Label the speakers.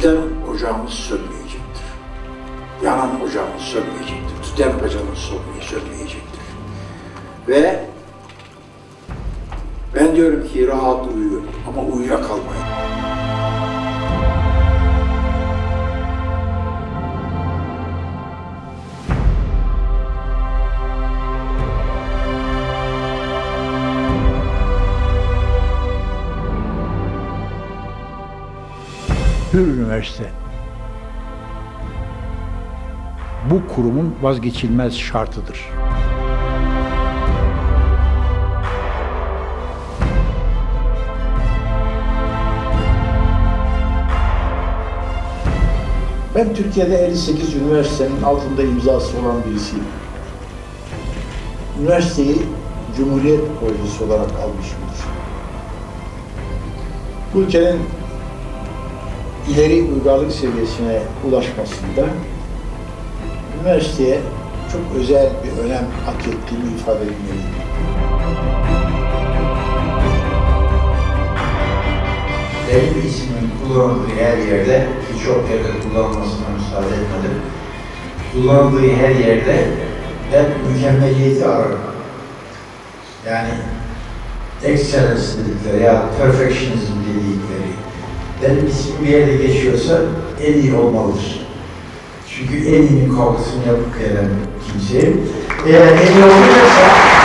Speaker 1: tüten ocağımız sönmeyecektir. Yanan ocağımız sönmeyecektir. Tüten ocağımız sönmeye- sönmeyecektir. Ve ben diyorum ki rahat uyuyun ama uyuyakalmayın.
Speaker 2: Hür Üniversite bu kurumun vazgeçilmez şartıdır.
Speaker 3: Ben Türkiye'de 58 üniversitenin altında imzası olan birisiyim. Üniversiteyi Cumhuriyet projesi olarak almışımdır. Bu ülkenin ileri uygarlık seviyesine ulaşmasında üniversiteye çok özel bir önem hak ettiğini ifade etmeliyim.
Speaker 4: benim ismimin kullanıldığı her yerde, birçok yerde kullanılmasına müsaade etmedim. Kullanıldığı her yerde ben mükemmeliyeti ararım. Yani excellence dedikleri ya perfectionism dedikleri. Benim ismim bir yerde geçiyorsa en iyi olmalıdır. Çünkü en iyinin kavgasını yapıp gelen kimseyim. Eğer en iyi olmayacaksa